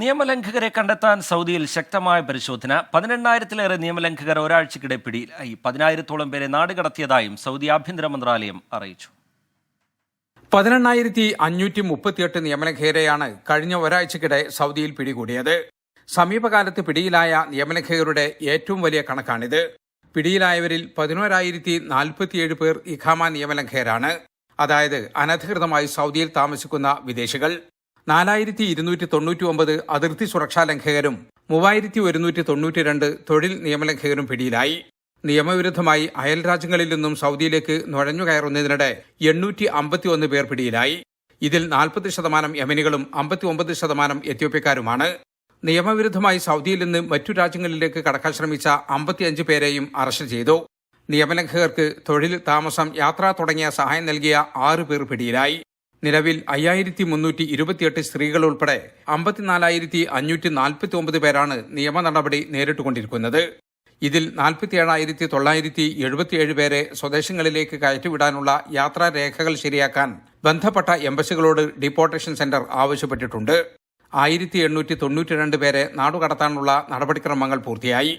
നിയമലംഘകരെ കണ്ടെത്താൻ സൗദിയിൽ ശക്തമായ പരിശോധന. പതിനെണ്ണായിരത്തിലേറെ നിയമലംഘകർ ഒരാഴ്ചക്കിടെ പിടിയിലായി. പതിനായിരത്തോളം പേരെ നാടുകടത്തിയതായും സൗദി ആഭ്യന്തര മന്ത്രാലയം അറിയിച്ചു. പതിനെണ്ണായിരത്തി അഞ്ഞൂറ്റി മുപ്പത്തിയെട്ട് നിയമലംഘകരെയാണ് കഴിഞ്ഞ ഒരാഴ്ചക്കിടെ സൗദിയിൽ പിടികൂടിയത്. സമീപകാലത്ത് പിടിയിലായ നിയമലംഘകരുടെ ഏറ്റവും വലിയ കണക്കാണിത്. പിടിയിലായവരിൽ പതിനോരായിരത്തി നാൽപ്പത്തിയേഴ് പേർ ഇഖാമ നിയമലംഘകരാണ്. അതായത് അനധികൃതമായി സൗദിയിൽ താമസിക്കുന്ന വിദേശികൾ. നാലായിരത്തി ഇരുന്നൂറ്റി തൊണ്ണൂറ്റി ഒമ്പത് അതിർത്തി സുരക്ഷാ ലംഘകരും മൂവായിരത്തി ഒരുന്നൂറ്റി തൊണ്ണൂറ്റി രണ്ട് തൊഴിൽ നിയമലംഘകരും പിടിയിലായി. നിയമവിരുദ്ധമായി അയൽ രാജ്യങ്ങളിൽ നിന്നും സൗദിയിലേക്ക് നുഴഞ്ഞു കയറുന്നതിനിടെ എണ്ണൂറ്റി അമ്പത്തി ഒന്ന് പേർ പിടിയിലായി. ഇതിൽ നാൽപ്പത് ശതമാനം യമനികളും അമ്പത്തി ഒമ്പത് ശതമാനം എത്യോപ്യക്കാരുമാണ്. നിയമവിരുദ്ധമായി സൗദിയിൽ നിന്ന് മറ്റു രാജ്യങ്ങളിലേക്ക് കടക്കാൻ ശ്രമിച്ച അമ്പത്തിയഞ്ച് പേരെയും അറസ്റ്റ് ചെയ്തു. നിയമലംഘകർക്ക് തൊഴിൽ താമസം യാത്ര തുടങ്ങിയ സഹായം നൽകിയ ആറ് പേർ പിടിയിലായി. നിലവിൽ അയ്യായിരത്തി മുന്നൂറ്റി ഇരുപത്തിയെട്ട് സ്ത്രീകൾ ഉൾപ്പെടെ അമ്പത്തിനാലായിരത്തി അഞ്ഞൂറ്റി നാൽപ്പത്തി ഒമ്പത് പേരാണ് നിയമ നടപടി നേരിട്ടുകൊണ്ടിരിക്കുന്നത്. ഇതിൽ നാൽപ്പത്തിയേഴായിരത്തി തൊള്ളായിരത്തി എഴുപത്തിയേഴ് പേരെ സ്വദേശങ്ങളിലേക്ക് കയറ്റിവിടാനുള്ള യാത്രാരേഖകൾ ശരിയാക്കാൻ ബന്ധപ്പെട്ട എംബസികളോട് ഡിപ്പോർട്ടേഷൻ സെന്റർ ആവശ്യപ്പെട്ടിട്ടുണ്ട്. ആയിരത്തി എണ്ണൂറ്റി തൊണ്ണൂറ്റി രണ്ട് പേരെ നാടുകടത്താനുള്ള നടപടിക്രമങ്ങൾ പൂർത്തിയായി.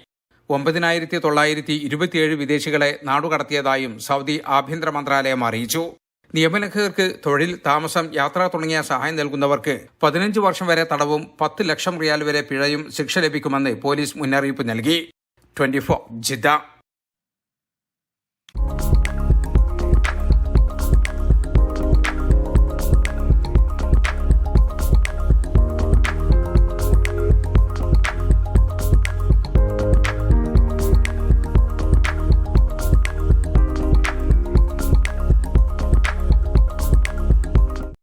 ഒമ്പതിനായിരത്തി തൊള്ളായിരത്തി ഇരുപത്തിയേഴ് വിദേശികളെ നാടുകടത്തിയതായും സൗദി ആഭ്യന്തര മന്ത്രാലയം അറിയിച്ചു. നിയമലംഘകർക്ക് തൊഴിൽ താമസം യാത്ര തുടങ്ങിയ സഹായം നൽകുന്നവർക്ക് പതിനഞ്ച് വർഷം വരെ തടവും പത്ത് ലക്ഷം റിയാൽ വരെ പിഴയും ശിക്ഷ ലഭിക്കുമെന്ന് പോലീസ് മുന്നറിയിപ്പ് നൽകി. Twenty four Jeddah.